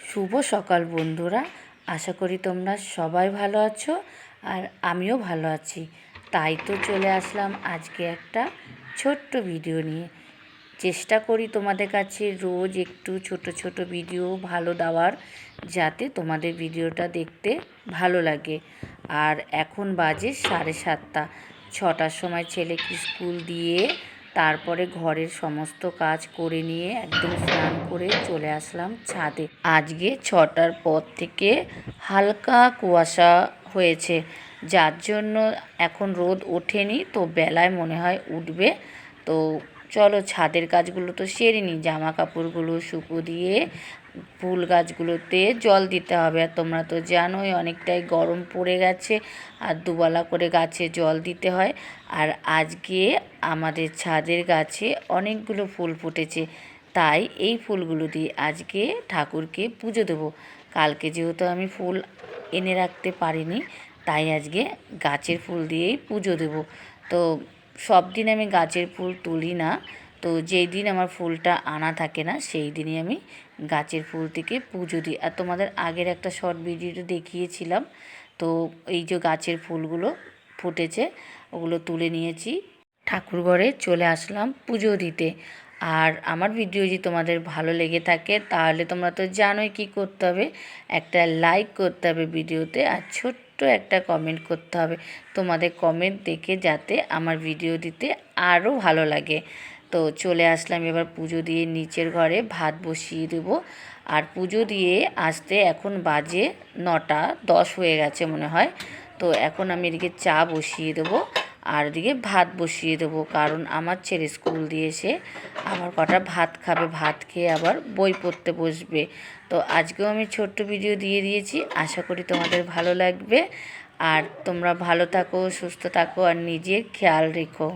শুভ সকাল বন্ধুরা। আশা করি তোমরা সবাই ভালো আছো আর আমিও ভালো আছি। তাই তো চলে আসলাম আজকে একটা ছোট্ট ভিডিও নিয়ে। চেষ্টা করি তোমাদের কাছে রোজ একটু ছোট ছোট ভিডিও ভালো দেওয়ার, যাতে তোমাদের ভিডিওটা দেখতে ভালো লাগে। আর এখন বাজে সাড়ে সাতটা। ছটার সময় ছেলেকে স্কুল দিয়ে তারপরে ঘরের সমস্ত কাজ করে নিয়ে একদম স্নান করে চলে আসলাম ছাদে। আজকে ছটার পর থেকে হালকা কুয়াশা হয়েছে। যার জন্য এখন রোদ ওঠেনি, তো বেলায় মনে হয় উঠবে। তো চলো ছাদের কাজগুলো তো সেরে নিই জামা কাপড়গুলো শুকো দিয়ে ফুল গাছগুলোতে জল দিতে হবে। আর তোমরা তো জানোই অনেকটাই গরম পড়ে গেছে, আর দুবেলা করে গাছে জল দিতে হয়। আর আজকে আমাদের ছাদের গাছে অনেকগুলো ফুল ফুটেছে, তাই এই ফুলগুলো দিয়ে আজকে ঠাকুরকে পুজো দেবো। কালকে যেহেতু আমি ফুল এনে রাখতে পারিনি তাই আজকে গাছের ফুল দিয়েই পুজো দেবো। তো সব দিন আমি গাছের ফুল তুলি না। তো যেই দিন আমার ফুলটা আনা থাকে না, সেই দিনই আমি গাছের ফুল থেকে পুজো দিই। আর তোমাদের আগের একটা শর্ট ভিডিওটা দেখিয়েছিলাম। তো এই যে গাছের ফুলগুলো ফুটেছে, ওগুলো তুলে নিয়েছি। ঠাকুরঘরে চলে আসলাম পুজো দিতে। আর আমার ভিডিও যদি তোমাদের ভালো লেগে থাকে, তাহলে তোমরা তো জানোই কি করতে হবে। একটা লাইক করতে হবে ভিডিওতে আর ছোট্ট একটা কমেন্ট করতে হবে। তোমাদের কমেন্ট দেখে যাতে আমার ভিডিও দিতে আরও ভালো লাগে। তো চলে আসলাম, এবার পুজো দিয়ে নিচের ঘরে ভাত বসিয়ে দেব। আর পুজো দিয়ে আসতে এখন বাজে নটা, দশ হয়ে গেছে মনে হয়। তো এখন আমি এদিকে চা বসিয়ে দেবো। আর ওদিকে ভাত বসিয়ে দেবো, কারণ আমার ছেলে স্কুল দিয়ে এসে আবার কটা ভাত খাবে, ভাত খেয়ে আবার বই পড়তে বসবে। তো আজকেও আমি ছোট্ট ভিডিও দিয়ে দিয়েছি, আশা করি তোমাদের ভালো লাগবে। আর তোমরা ভালো থাকো, সুস্থ থাকো, আর নিজের খেয়াল রেখো।